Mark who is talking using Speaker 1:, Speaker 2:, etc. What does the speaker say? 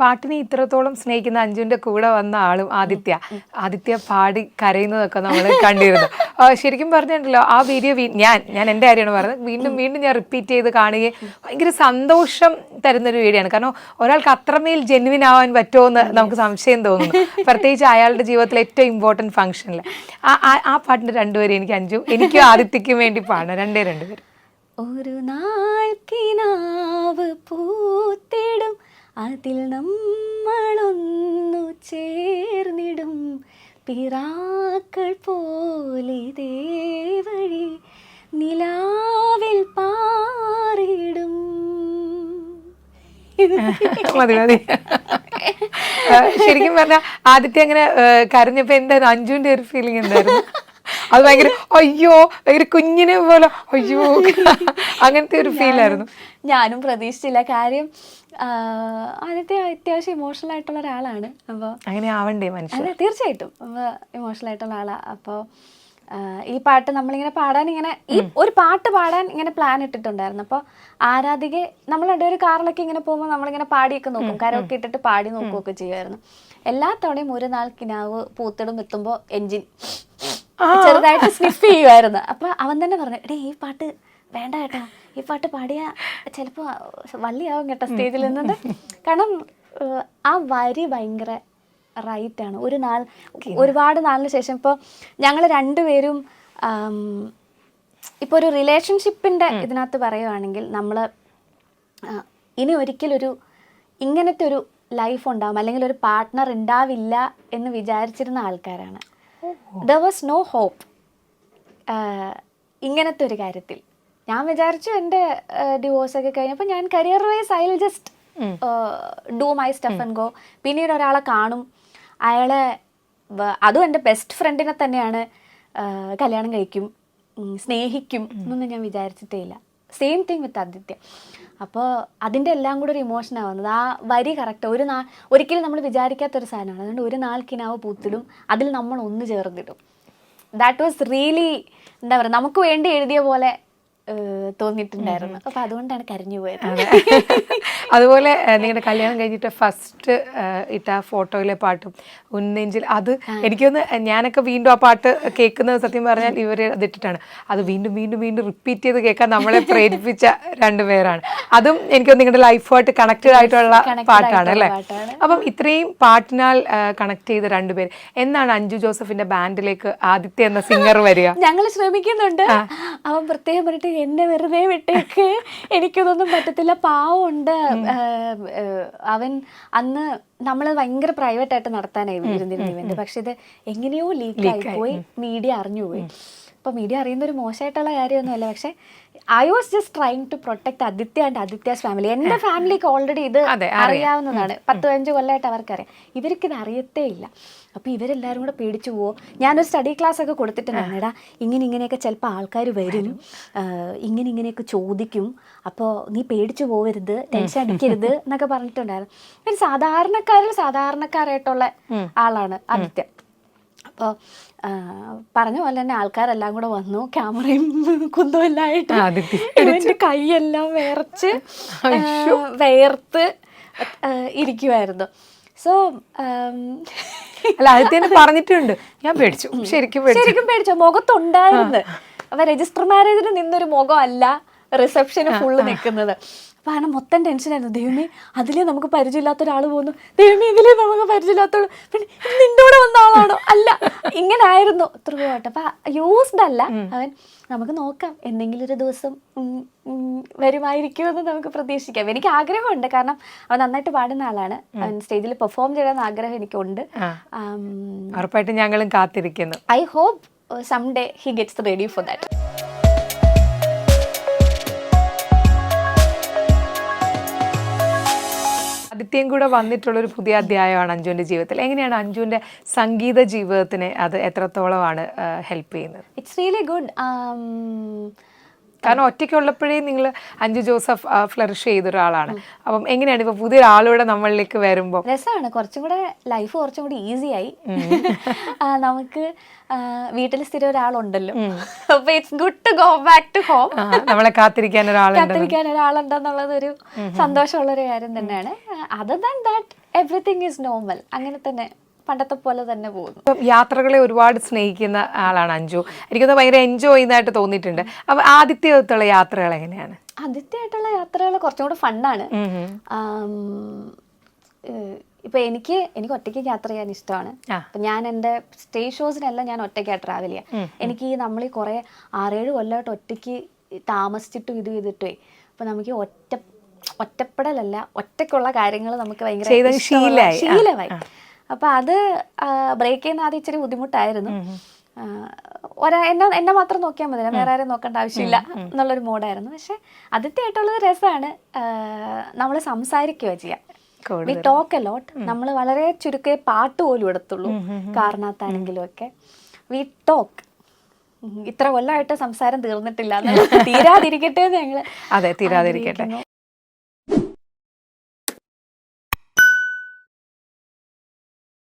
Speaker 1: പാട്ടിനെ ഇത്രത്തോളം സ്നേഹിക്കുന്ന അഞ്ജുവിന്റെ കൂടെ വന്ന ആളും ആദിത്യ. ആദിത്യ പാടി കരയുന്നതൊക്കെ നമ്മൾ കണ്ടിരുന്നു. ശരിക്കും പറഞ്ഞിട്ടുണ്ടല്ലോ ആ വീഡിയോ ഞാൻ ഞാൻ എന്റെ കാര്യമാണ് പറഞ്ഞത്. വീണ്ടും വീണ്ടും ഞാൻ റിപ്പീറ്റ് ചെയ്ത് കാണുകയും ഭയങ്കര സന്തോഷം തരുന്നൊരു വീഡിയോ ആണ്. കാരണം ഒരാൾക്ക് അത്രമേൽ ജെന്വിൻ ആവാൻ പറ്റുമോ എന്ന് നമുക്ക് സംശയം തോന്നുന്നു. പ്രത്യേകിച്ച് അയാളുടെ ജീവിതത്തിലെ ഏറ്റവും ഇമ്പോർട്ടന്റ് ഫംഗ്ഷനിൽ ആ ആ- ആ പാട്ടിന്റെ രണ്ടുപേരും എനിക്ക് അഞ്ചു എനിക്കും ആദിത്യക്കും വേണ്ടി പാടണം. രണ്ടേ രണ്ടുപേരും.
Speaker 2: ഒരു നാൾ കിനാവ് പൂത്തിടും. അതിൽ നമ്മളൊന്നു ചേർന്നിടും. പിറാക്കൾ പോലെ ദേവഴി നിലാവിൽ പാറിടും
Speaker 1: മതി മതി. ശരിക്കും പറഞ്ഞാൽ ആദ്യത്തെ അങ്ങനെ കരഞ്ഞപ്പോ എന്തായിരുന്നു? അഞ്ജുവിന്റെ ഒരു ഫീലിംഗ് എന്തായിരുന്നു? അത് ഭയങ്കര അയ്യോ ഭയങ്കര കുഞ്ഞിനെ പോലെ അയ്യോ. അങ്ങനത്തെ ഒരു ഫീൽ ആയിരുന്നു.
Speaker 2: ഞാനും പ്രതീക്ഷിച്ചില്ല. കാര്യം ആദ്യത്തെ അത്യാവശ്യം ഇമോഷണൽ ആയിട്ടുള്ള ഒരാളാണ്. അപ്പോൾ
Speaker 1: അങ്ങനെ ആവണ്ടേ മനുഷ്യൻ
Speaker 2: അതെ തീർച്ചയായിട്ടും. ഇമോഷണൽ ആയിട്ടുള്ള ആളാ. അപ്പോൾ ഈ പാട്ട് നമ്മളിങ്ങനെ പാടാൻ ഇങ്ങനെ ഈ ഒരു പാട്ട് പാടാൻ ഇങ്ങനെ പ്ലാൻ ഇട്ടിട്ടുണ്ടായിരുന്നു. അപ്പോൾ ആരാധിക നമ്മളുടെ ഒരു കാറിലൊക്കെ ഇങ്ങനെ പോകുമ്പോൾ നമ്മളിങ്ങനെ പാടിയൊക്കെ നോക്കും. കരമൊക്കെ ഇട്ടിട്ട് പാടി നോക്കുകയൊക്കെ ചെയ്യുമായിരുന്നു. എല്ലാ തവണയും ഒരു നാൾ കിനാവ് പൂത്തിടും എത്തുമ്പോൾ എൻജിൻ ചെറുതായിട്ട് സ്നിഫ് ചെയ്യുമായിരുന്നു അപ്പൊ അവൻ തന്നെ പറഞ്ഞു എടേ ഈ പാട്ട് വേണ്ട കേട്ടോ. ഈ പാട്ട് പാടിയാ ചിലപ്പോ വള്ളിയാവും കേട്ടോ സ്റ്റേജിൽ നിന്നത്. കാരണം ആ വരി ഭയങ്കര റൈറ്റ് ആണ്. ഒരു നാൾ ഒരുപാട് നാളിന് ശേഷം ഇപ്പോൾ ഞങ്ങൾ രണ്ടുപേരും ഇപ്പോൾ ഇപ്പൊ ഒരു റിലേഷൻഷിപ്പിന്റെ ഇതിനകത്ത് പറയുവാണെങ്കിൽ നമ്മൾ ഇനി ഒരിക്കലൊരു ഇങ്ങനത്തെ ഒരു ലൈഫ് ഉണ്ടാവും. അല്ലെങ്കിൽ ഒരു പാർട്ട്ണർ ഉണ്ടാവില്ല എന്ന് വിചാരിച്ചിരുന്ന ആൾക്കാരാണ്. ദർ വാസ് നോ ഹോപ്പ് ഇങ്ങനത്തെ ഒരു കാര്യത്തിൽ. ഞാൻ വിചാരിച്ചു എന്റെ ഡിവോഴ്സ് ഒക്കെ കഴിഞ്ഞപ്പോൾ ഞാൻ career wise I will just do my stuff and go പിന്നീട് ഒരാളെ കാണും. അയാളെ അതും എന്റെ ബെസ്റ്റ് ഫ്രണ്ടിനെ തന്നെയാണ് കല്യാണം കഴിക്കും സ്നേഹിക്കും എന്നൊന്നും ഞാൻ വിചാരിച്ചിട്ടേ ഇല്ല. സെയിം തിങ് വിത്ത് ആദിത്യ അപ്പോൾ അതിന്റെ എല്ലാം കൂടെ ഒരു ഇമോഷൻ ആവുന്നത് ആ വരി കറക്റ്റ് ഒരു നാൾ ഒരിക്കലും നമ്മൾ വിചാരിക്കാത്തൊരു സാധനമാണ്. അതുകൊണ്ട് ഒരു നാൾക്കിനാവ് പൂത്തിടും അതിൽ നമ്മൾ ഒന്ന് ചേർന്നിടും. ദാറ്റ് വാസ് റിയലി എന്താ പറയുക നമുക്ക് വേണ്ടി എഴുതിയ പോലെ തോന്നിയിട്ടുണ്ടായിരുന്നു. അപ്പൊ അതുകൊണ്ടാണ് കരഞ്ഞു പോയത്.
Speaker 1: അതുപോലെ നിങ്ങളുടെ കല്യാണം കഴിഞ്ഞിട്ട് ഫസ്റ്റ് ഇട്ട ആ ഫോട്ടോയിലെ പാട്ടും ഉന്നെഞ്ചിൽ അത് എനിക്കൊന്ന് ഞാനൊക്കെ വീണ്ടും ആ പാട്ട് കേൾക്കുന്നത് സത്യം പറഞ്ഞാൽ ഇവർ അതിട്ടിട്ടാണ് അത് വീണ്ടും വീണ്ടും വീണ്ടും റിപ്പീറ്റ് ചെയ്ത് കേൾക്കാൻ നമ്മളെ പ്രേരിപ്പിച്ച രണ്ടുപേരാണ് അതും എനിക്കൊന്ന് നിങ്ങളുടെ ലൈഫുമായിട്ട് കണക്റ്റഡ് ആയിട്ടുള്ള പാട്ടാണ് അല്ലേ? അപ്പം ഇത്രയും പാട്ടിനാൽ കണക്ട് ചെയ്ത രണ്ടുപേർ എന്നാണ് അഞ്ജു ജോസഫിന്റെ ബാൻഡിലേക്ക് ആദിത്യ എന്ന സിംഗർ വരിക?
Speaker 2: ഞങ്ങൾ ശ്രമിക്കുന്നുണ്ട്. അവൻ പ്രത്യേകം പറഞ്ഞിട്ട് എന്നെ വെറുതെ വിട്ടേക്ക്. എനിക്കതൊന്നും പറ്റത്തില്ല. പാവമുണ്ട്. അവൻ അന്ന് നമ്മൾ ഭയങ്കര പ്രൈവറ്റ് ആയിട്ട് നടത്താനായി ഇരുന്നിരുന്നു ഇവന്റ് പക്ഷെ ഇത് എങ്ങനെയോ ലീക്ക് ആയി പോയി. മീഡിയ അറിഞ്ഞുപോയി. അപ്പൊ മീഡിയ അറിയുന്ന ഒരു മോശമായിട്ടുള്ള കാര്യമൊന്നുമല്ല. പക്ഷേ I was just trying to protect Aditya and Aditya's family എന്റെ ഫാമിലിക്ക് ഓൾറെഡി ഇത് അറിയാവുന്നതാണ്. പത്ത് പതിനഞ്ച് കൊല്ലമായിട്ട് അവർക്കറിയാം. ഇവർക്ക് ഇത് അറിയത്തേ ഇല്ല. അപ്പോൾ ഇവരെല്ലാവരും കൂടെ പേടിച്ചു പോവോ? ഞാനൊരു സ്റ്റഡി ക്ലാസ് ഒക്കെ കൊടുത്തിട്ടുണ്ടായിരുന്നു. എടാ ഇങ്ങനെ ഇങ്ങനെയൊക്കെ ചിലപ്പോൾ ആൾക്കാർ വരും. ഇങ്ങനെ ഇങ്ങനെയൊക്കെ ചോദിക്കും. അപ്പോൾ നീ പേടിച്ചു പോവരുത് ടെൻഷൻ അടിക്കരുത് എന്നൊക്കെ പറഞ്ഞിട്ടുണ്ടായിരുന്നു. ഒരു സാധാരണക്കാരിൽ സാധാരണക്കാരായിട്ടുള്ള ആളാണ് ആദിത്യ. അപ്പോൾ പറഞ്ഞ പോലെ തന്നെ ആൾക്കാരെല്ലാം കൂടെ വന്നു. ക്യാമറയും കുന്തമെല്ലാം ആയിട്ട്
Speaker 1: കൈ
Speaker 2: എല്ലാം കൈയെല്ലാം വേർച്ച് വേർത്ത് ഇരിക്കുമായിരുന്നു സോ
Speaker 1: അല്ല ആദിത്യനെ പറഞ്ഞിട്ടുണ്ട്. ഞാൻ പേടിച്ചു. ശരിക്കും പേടിച്ചു.
Speaker 2: ശരിക്കും പേടിച്ചു. മുഖത്തുണ്ടായിരുന്നു. അപ്പൊ രജിസ്റ്റർ മാരേജിന് നിന്നൊരു മുഖമല്ല. റിസപ്ഷന് ഫുള്ള് നിൽക്കുന്നത് അപ്പൊ അങ്ങനെ മൊത്തം ടെൻഷനായിരുന്നു ദൈവമേ അതിലേ നമുക്ക് പരിചയമില്ലാത്ത ഒരാൾ പോകുന്നു ദൈവമേ ഇതിലേ നമുക്ക് പരിചയമില്ലാത്ത പിന്നെ നിന്റെ കൂടെ വന്ന ആളാണോ? അല്ല ഇങ്ങനെ ആയിരുന്നു. ത്രൂ ആയിട്ട് അപ്പൊ യൂസ്ഡ് അല്ല. അവൻ നമുക്ക് നോക്കാം. എന്തെങ്കിലും ഒരു ദിവസം വരുമായിരിക്കുമെന്ന് നമുക്ക് പ്രതീക്ഷിക്കാം. എനിക്ക് ആഗ്രഹമുണ്ട്. കാരണം അവൻ നന്നായിട്ട് പാടുന്ന ആളാണ്. അവൻ സ്റ്റേജിൽ പെർഫോം ചെയ്യണമെന്ന് ആഗ്രഹം എനിക്കുണ്ട്.
Speaker 1: ഉറപ്പായിട്ടും ഞങ്ങളും കാത്തിരിക്കുന്നു.
Speaker 2: I hope some day he gets ready for that.
Speaker 1: ആദിത്യം കൂടെ വന്നിട്ടുള്ള ഒരു പുതിയ അധ്യായമാണ് അഞ്ജുവിന്റെ ജീവിതത്തിൽ എങ്ങനെയാണ് അഞ്ജുവിന്റെ സംഗീത ജീവിതത്തിന് അത് എത്രത്തോളമാണ് ഹെൽപ്പ് ചെയ്യുന്നത്
Speaker 2: ഇറ്റ്സ് റിയലി good.
Speaker 1: കാരണം ഒറ്റയ്ക്കുള്ളപ്പോഴേ നിങ്ങൾ അഞ്ചു ജോസഫ് ഫ്ലറിഷ് ചെയ്ത ഒരാളാണ് അപ്പം എങ്ങനെയാണ് ഇപ്പൊ പുതിയ ഒരാളൂടെ നമ്മളിലേക്ക് വരുമ്പോൾ
Speaker 2: രസമാണ് കുറച്ചും കൂടെ ലൈഫ് കുറച്ചും കൂടി ഈസി ആയി. ആ, നമുക്ക് വീട്ടിൽ സ്ഥിരം ഒരാളുണ്ടല്ലോ. അപ്പൊ it's good to go back to home
Speaker 1: നമ്മളെ കാത്തിരിക്കാൻ ഒരാൾ
Speaker 2: കാത്തിരിക്കാൻ ഒരാളുണ്ടെന്നുള്ളത് ഒരു സന്തോഷമുള്ള ഒരു കാര്യം തന്നെയാണ്. Other than that everything is normal അങ്ങനെ തന്നെ പണ്ടത്തെ പോലെ തന്നെ പോകുന്നു.
Speaker 1: ഇപ്പം യാത്രകളെ ഒരുപാട് സ്നേഹിക്കുന്ന ആളാണ് അഞ്ജു. എനിക്കത് ഭയങ്കര എൻജോയ് ചെയ്യുന്നതായിട്ട് തോന്നിയിട്ടുണ്ട്. അപ്പൊ ആദ്യത്തെയുള്ള യാത്രകൾ എങ്ങനെയാണ്?
Speaker 2: ആദ്യത്തെയായിട്ടുള്ള യാത്രകൾ കുറച്ചും കൂടെ ഫണ്ണാണ് ഇപ്പൊ എനിക്ക് എനിക്ക് ഒറ്റയ്ക്ക് യാത്ര ചെയ്യാൻ ഇഷ്ടമാണ്. അപ്പൊ ഞാൻ എന്റെ സ്റ്റേജ് ഷോസിനെല്ലാം ഞാൻ ഒറ്റയ്ക്കാണ് ട്രാവൽ ചെയ്യാം. എനിക്ക് ഈ നമ്മൾ ഈ കുറെ ആറേഴ് കൊല്ലമായിട്ട് ഒറ്റയ്ക്ക് താമസിച്ചിട്ടും ഇത് ചെയ്തിട്ടേ അപ്പൊ നമുക്ക് ഒറ്റ ഒറ്റപ്പെടലല്ല ഒറ്റയ്ക്കുള്ള കാര്യങ്ങൾ നമുക്ക് ഭയങ്കര. ശീലമായി. അപ്പൊ അത് ബ്രേക്ക് ചെയ്യുന്ന ആദ്യം ഇച്ചിരി ബുദ്ധിമുട്ടായിരുന്നു. ഒരാ എന്നെ എന്നെ മാത്രം നോക്കിയാൽ മതി. വേറെ ആരും നോക്കേണ്ട ആവശ്യമില്ല എന്നുള്ളൊരു മോഡായിരുന്നു. പക്ഷെ ആദ്യത്തെയായിട്ടുള്ളത് രസമാണ് നമ്മൾ സംസാരിക്കുക ചെയ്യാം. വി ടോക്ക് അലോട്ട് നമ്മൾ വളരെ ചുരുക്കേ പാട്ട് പോലും എടുത്തുള്ളൂ. കാറിനകത്താണെങ്കിലും ഒക്കെ. വി ടോക്ക് ഇത്ര കൊല്ലമായിട്ട് സംസാരം തീർന്നിട്ടില്ല. തീരാതിരിക്കട്ടെ ഞങ്ങൾ
Speaker 1: അതെ തീരാതിരിക്കട്ടെ.